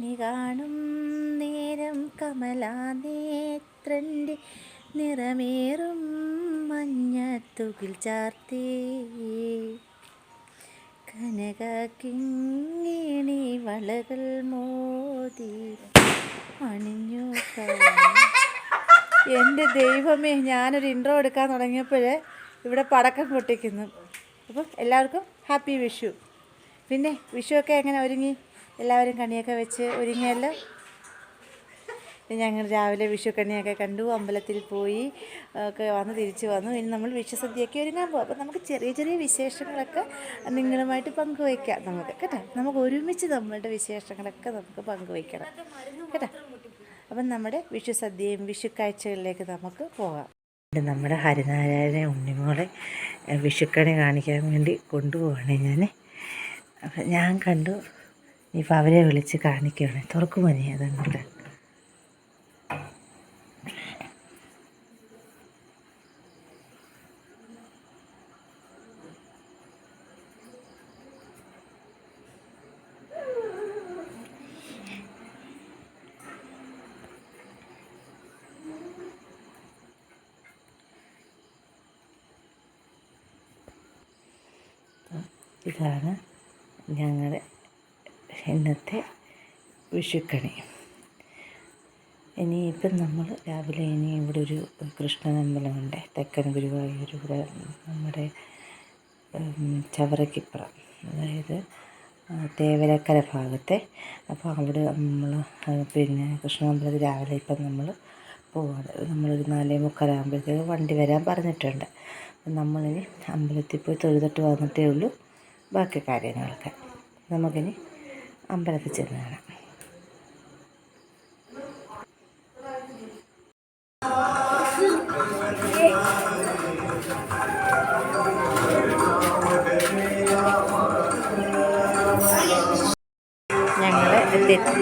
കണി കാണും നേരം കമലാനേത്രന്റെ നിറമേറും മഞ്ഞത്തുകിൽ ചാർത്തേ. കനക കിങ്ങിണി വളകൾ മോതി അണിഞ്ഞു എന്റെ ദൈവമേ ഞാനൊരു ഇൻട്രോ എടുക്കാൻ തുടങ്ങിയപ്പോഴേ ഇവിടെ പടക്കം പൊട്ടിക്കുന്നു. അപ്പം എല്ലാവർക്കും ഹാപ്പി വിഷു. പിന്നെ വിഷു ഒക്കെ എങ്ങനെ ഒരുങ്ങി? എല്ലാവരും കണിയൊക്കെ വെച്ച് ഒരുങ്ങിയല്ലോ. ഞങ്ങൾ രാവിലെ വിഷു കണിയൊക്കെ കണ്ടു. അമ്പലത്തിൽ പോയി ഒക്കെ വന്ന് തിരിച്ചു വന്നു. ഇനി നമ്മൾ വിഷുസദ്യയൊക്കെ ഒരുങ്ങാൻ പോകും അപ്പോൾ നമുക്ക് ചെറിയ ചെറിയ വിശേഷങ്ങളൊക്കെ നിങ്ങളുമായിട്ട് പങ്കുവയ്ക്കാം നമുക്ക്. കേട്ടോ? നമുക്ക് ഒരുമിച്ച് നമ്മളുടെ വിശേഷങ്ങളൊക്കെ നമുക്ക് പങ്കുവയ്ക്കണം. കേട്ടോ? അപ്പം നമ്മുടെ വിഷുസദ്യയും വിഷുക്കാഴ്ചകളിലേക്ക് നമുക്ക് പോകാം. നമ്മുടെ ഹരിനാരായണ ഉണ്ണിമോളെ വിഷുക്കണി കാണിക്കാൻ വേണ്ടി കൊണ്ടുപോവാണ് ഞാൻ അപ്പം ഞാൻ കണ്ടു ഇപ്പം അവരെ വിളിച്ച് കാണിക്കുകയാണ്. തുറക്കുമനി അതങ്ങോട്ട് ഇതാണ് ഞങ്ങളുടെ ഇന്നത്തെ വിഷുക്കണി. ഇനിയിപ്പം നമ്മൾ രാവിലെ ഇനി ഇവിടെ ഒരു കൃഷ്ണനമ്പലമുണ്ട് തെക്കൻ ഗുരുവായൂർ ഇവിടെ നമ്മുടെ ചവറക്കിപ്പുറം. അതായത് തേവരക്കര ഭാഗത്തെ. അപ്പോൾ അവിടെ നമ്മൾ പിന്നെ കൃഷ്ണനമ്പലത്തിൽ രാവിലെ ഇപ്പം നമ്മൾ പോവാണ്. നമ്മളൊരു നാലേ മുക്കാലാകുമ്പോഴത്തേക്ക് വണ്ടി വരാൻ പറഞ്ഞിട്ടുണ്ട്. നമ്മളിനി അമ്പലത്തിൽ പോയി തൊഴുതിട്ട് വന്നിട്ടേ ഉള്ളൂ. ബാക്കി കാര്യങ്ങളൊക്കെ. നമുക്കിനി അമ്പലത്തിൽ ചെന്ന് കാണാം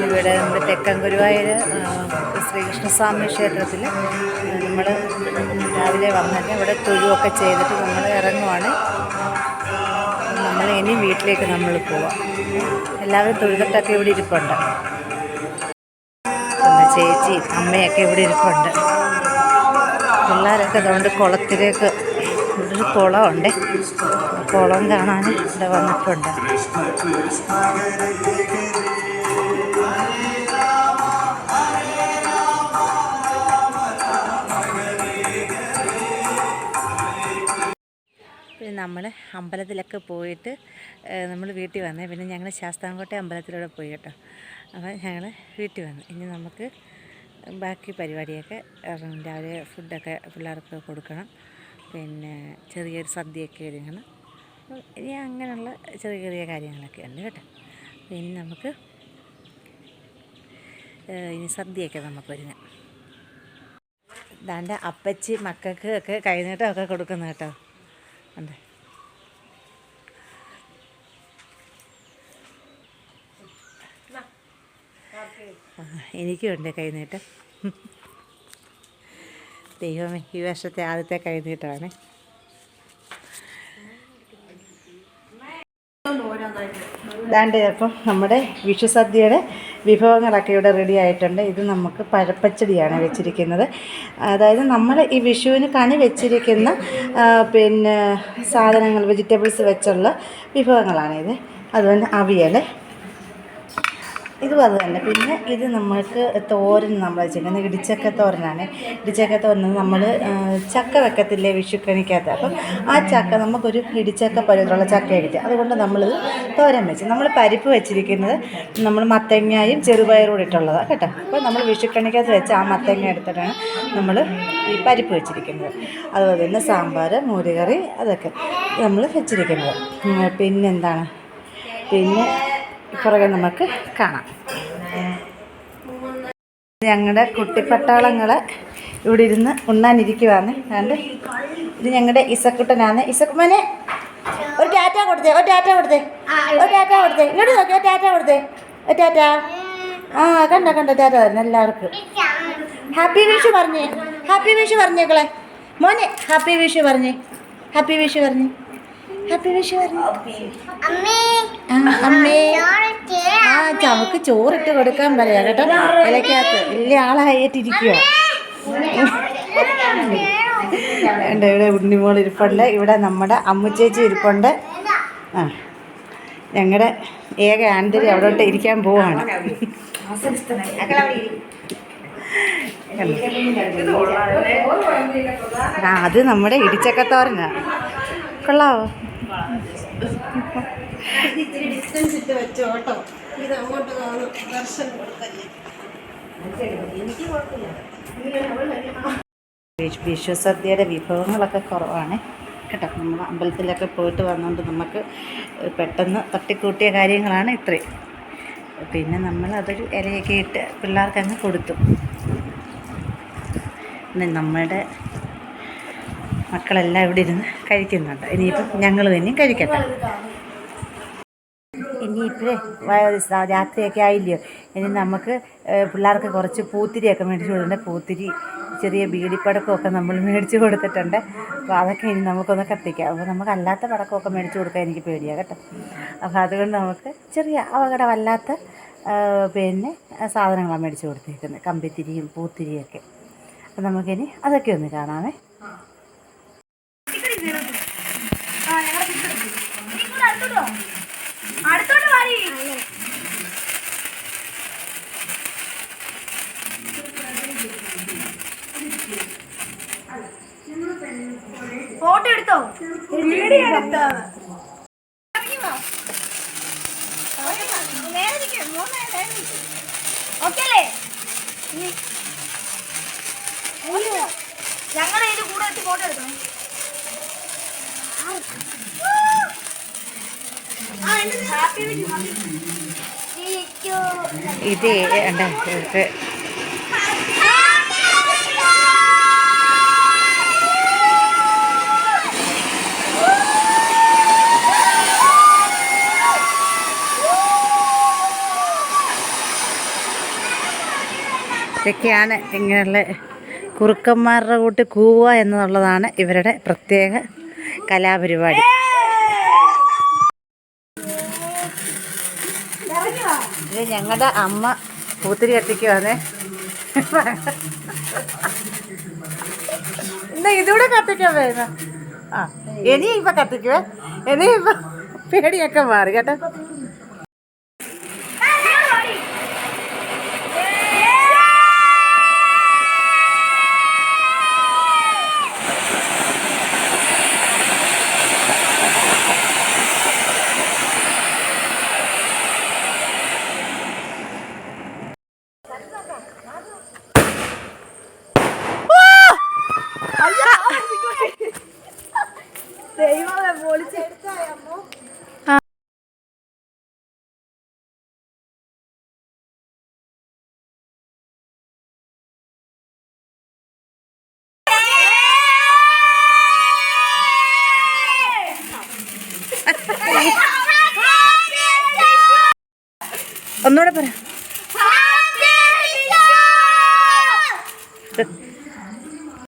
ഇവിടെ നമ്മുടെ തെക്കൻ ഗുരുവായൂർ ശ്രീകൃഷ്ണസ്വാമി ക്ഷേത്രത്തിൽ നമ്മൾ രാവിലെ വന്നിട്ട് ഇവിടെ തൊഴുവൊക്കെ ചെയ്തിട്ട് നമ്മൾ ഇറങ്ങുവാണ്. ഇനി വീട്ടിലേക്ക് നമ്മൾ പോവാം. എല്ലാവരും തൊഴുതിട്ടൊക്കെ ഇവിടെ ഇരിപ്പുണ്ട്. ചേച്ചി അമ്മയൊക്കെ ഇവിടെ ഇരിപ്പുണ്ട്. പിള്ളേരൊക്കെ അതുകൊണ്ട് കുളത്തിലേക്ക് ഇവിടെ കുളമുണ്ട്. കുളം കാണാൻ ഇവിടെ വന്നിട്ടുണ്ട്. നമ്മൾ അമ്പലത്തിലൊക്കെ പോയിട്ട് നമ്മൾ വീട്ടിൽ വന്നേ. പിന്നെ ഞങ്ങൾ ശാസ്താംകോട്ടെ അമ്പലത്തിലൂടെ പോയി കേട്ടോ. അപ്പോൾ ഞങ്ങൾ വീട്ടിൽ വന്നു. ഇനി നമുക്ക് ബാക്കി പരിപാടിയൊക്കെ രാവിലെ ഫുഡൊക്കെ പിള്ളേർക്ക് കൊടുക്കണം. പിന്നെ ചെറിയൊരു സദ്യയൊക്കെ ഒരുങ്ങണം. ഇനി അങ്ങനെയുള്ള ചെറിയ ചെറിയ കാര്യങ്ങളൊക്കെ ഉണ്ട് കേട്ടോ. പിന്നെ നമുക്ക് ഇനി സദ്യയൊക്കെ നമുക്ക് ഒരുങ്ങാം. ദാണ്ട അപ്പച്ചി മക്കൾക്ക് ഒക്കെ കൈനീട്ടമൊക്കെ കൊടുക്കുന്നു കേട്ടോ. ഉണ്ട്? എനിക്കും ഉണ്ട് കൈനീട്ടം. ദൈവമേ ഈ വർഷത്തെ ആദ്യത്തെ കൈനീട്ടമാണ്. ദാണ്ട് അപ്പം നമ്മുടെ വിഷുസദ്യയുടെ വിഭവങ്ങളൊക്കെ ഇവിടെ റെഡി ആയിട്ടുണ്ട്. ഇത് നമുക്ക് പഴപ്പച്ചടിയാണ് വെച്ചിരിക്കുന്നത്. അതായത് നമ്മൾ ഈ വിഷുവിന് കണി വെച്ചിരിക്കുന്ന പിന്നെ സാധനങ്ങൾ വെജിറ്റബിൾസ് വെച്ചുള്ള വിഭവങ്ങളാണിത്. അതുപോലെ അവിയൽ ഇതും അത് തന്നെ. പിന്നെ ഇത് നമ്മൾക്ക് തോരൻ നമ്മൾ വെച്ചിരിക്കുന്നത് ഇടിച്ചക്ക തോരനാണ്. ഇടിച്ചക്ക തോരൻ നമ്മൾ ചക്ക വെക്കത്തില്ലേ വിഷുക്കണിക്കകത്ത്. അപ്പം ആ ചക്ക നമുക്കൊരു ഇടിച്ചക്ക പരുവത്തിലുള്ള ചക്ക കിട്ടി അതുകൊണ്ട് നമ്മൾ തോരൻ വെച്ച്. നമ്മൾ പരിപ്പ് വെച്ചിരിക്കുന്നത് നമ്മൾ മത്തങ്ങയും ചെറുപയറും ഇട്ടുള്ളതാണ് കേട്ടോ. അപ്പോൾ നമ്മൾ വിഷുക്കണിക്കകത്ത് വെച്ച് ആ മത്തങ്ങ എടുത്തിട്ടാണ് നമ്മൾ ഈ പരിപ്പ് വെച്ചിരിക്കുന്നത്. അതുപോലെ തന്നെ സാമ്പാർ മോരുകറി അതൊക്കെ നമ്മൾ വെച്ചിരിക്കുന്നത്. പിന്നെന്താണ് പിന്നെ പുറകെ നമുക്ക് കാണാം. ഞങ്ങളുടെ കുട്ടിപ്പട്ടാളങ്ങൾ ഇവിടെ ഇരുന്ന് ഉണ്ണാനിരിക്കുവാണ്. അതുകൊണ്ട് ഇത് ഞങ്ങളുടെ ഇസക്കുട്ടനാണ്. ഇസക്കുമനെ ഒരു ടാറ്റ കൊടുത്തേ ഒരു ടാറ്റ കൊടുത്തേ ഒരു ടാറ്റ കൊടുത്തേ. ഇങ്ങോട്ട് നോക്കി ഒരു ടാറ്റ കൊടുത്തേ. ഒരു ടാറ്റ. ആ കണ്ട കണ്ട ടാറ്റ തരുന്നു എല്ലാവർക്കും. ഹാപ്പി വിഷ് പറഞ്ഞേ. ഹാപ്പി വിഷ് പറഞ്ഞേക്കളെ. മോനെ ഹാപ്പി വിഷ് പറഞ്ഞേ. ഹാപ്പി വിഷ് പറഞ്ഞേ. ഹാപ്പി വിഷു അമ്മേ. ആ, ചവക്ക് ചോറിട്ട് കൊടുക്കാൻ പറയാ കേട്ടോ. ഇലക്കകത്ത് വലിയ ആളായിട്ടിരിക്കുക ഉണ്ട് ഇവിടെ ഉണ്ണിമോൾ ഇരിപ്പുണ്ട്. ഇവിടെ നമ്മുടെ അമ്മുച്ചേച്ചി ഇരിപ്പുണ്ട്. ആ ഞങ്ങളുടെ ഏക ആന്തരി അവിടോട്ട് ഇരിക്കാൻ പോവാണ്. ആ അത് നമ്മുടെ ഇടിച്ചക്കത്തോരനാ. കൊള്ളാവോ? വിഷ്- വിശ്വസദ്യയുടെ വിഭവങ്ങളൊക്കെ കുറവാണ്. കേട്ടോ നമ്മൾ അമ്പലത്തിലൊക്കെ പോയിട്ട് വന്നുകൊണ്ട് നമുക്ക് പെട്ടെന്ന് തട്ടിക്കൂട്ടിയ കാര്യങ്ങളാണ് ഇത്രയും. പിന്നെ നമ്മൾ അതൊരു ഇലയൊക്കെ ഇട്ട് പിള്ളേർക്കങ്ങ് കൊടുത്തു. നമ്മുടെ മക്കളെല്ലാം ഇവിടെ ഇരുന്ന് കഴിക്കുന്നുണ്ട്. ഇനിയിപ്പം ഞങ്ങൾ തന്നെയും കഴിക്കട്ടെ. ഇനിയിപ്പോഴേ രാത്രിയൊക്കെ ആയില്ലയോ? ഇനി നമുക്ക് പിള്ളേർക്ക് കുറച്ച് പൂത്തിരിയൊക്കെ മേടിച്ചു കൊടുത്തിട്ടുണ്ട്. പൂത്തിരി ചെറിയ ബീഡിപ്പടക്കമൊക്കെ നമ്മൾ മേടിച്ച് കൊടുത്തിട്ടുണ്ട്. അപ്പോൾ അതൊക്കെ ഇനി നമുക്കൊന്ന് കത്തിക്കാം. അപ്പോൾ നമുക്ക് അല്ലാത്ത പടക്കമൊക്കെ മേടിച്ച് കൊടുക്കാൻ എനിക്ക് പേടിയാണ് കേട്ടോ. അപ്പോൾ അതുകൊണ്ട് നമുക്ക് ചെറിയ അപകടമല്ലാത്ത പിന്നെ സാധനങ്ങളാണ് മേടിച്ച് കൊടുത്തിരിക്കുന്നത് കമ്പിത്തിരിയും പൂത്തിരിയൊക്കെ. അപ്പോൾ നമുക്കിനി അതൊക്കെ ഒന്ന് കാണാമേ. അടുത്തോട്ട് മാറി. ഫോട്ടോ എടുത്തോ വീഡിയോ എടുത്തോ? ഓക്കെ അല്ലേ? ഞങ്ങളുടെ ഇതിൽ കൂടെ വെച്ച് ഫോട്ടോ എടുക്കണം ഹാപ്പി ഇത് ഇത്. ഇതൊക്കെയാണ് ഇങ്ങനെയുള്ള കുറുക്കന്മാരുടെ കൂട്ട് കൂവുക എന്നുള്ളതാണ് ഇവരുടെ പ്രത്യേക കലാപരിപാടി. ഞങ്ങളുടെ അമ്മ പൂത്തിരി കത്തിക്കുവാന്നേ. എന്നാ ഇതൂടെ കത്തിക്കാൻ വരുന്ന? ആ ഇനി ഇപ്പൊ കത്തിക്കുവേ. ഇനി ഇപ്പൊ പേടിയൊക്കെ മാറി കേട്ടോ. ഒന്നുകൂടെ പറ!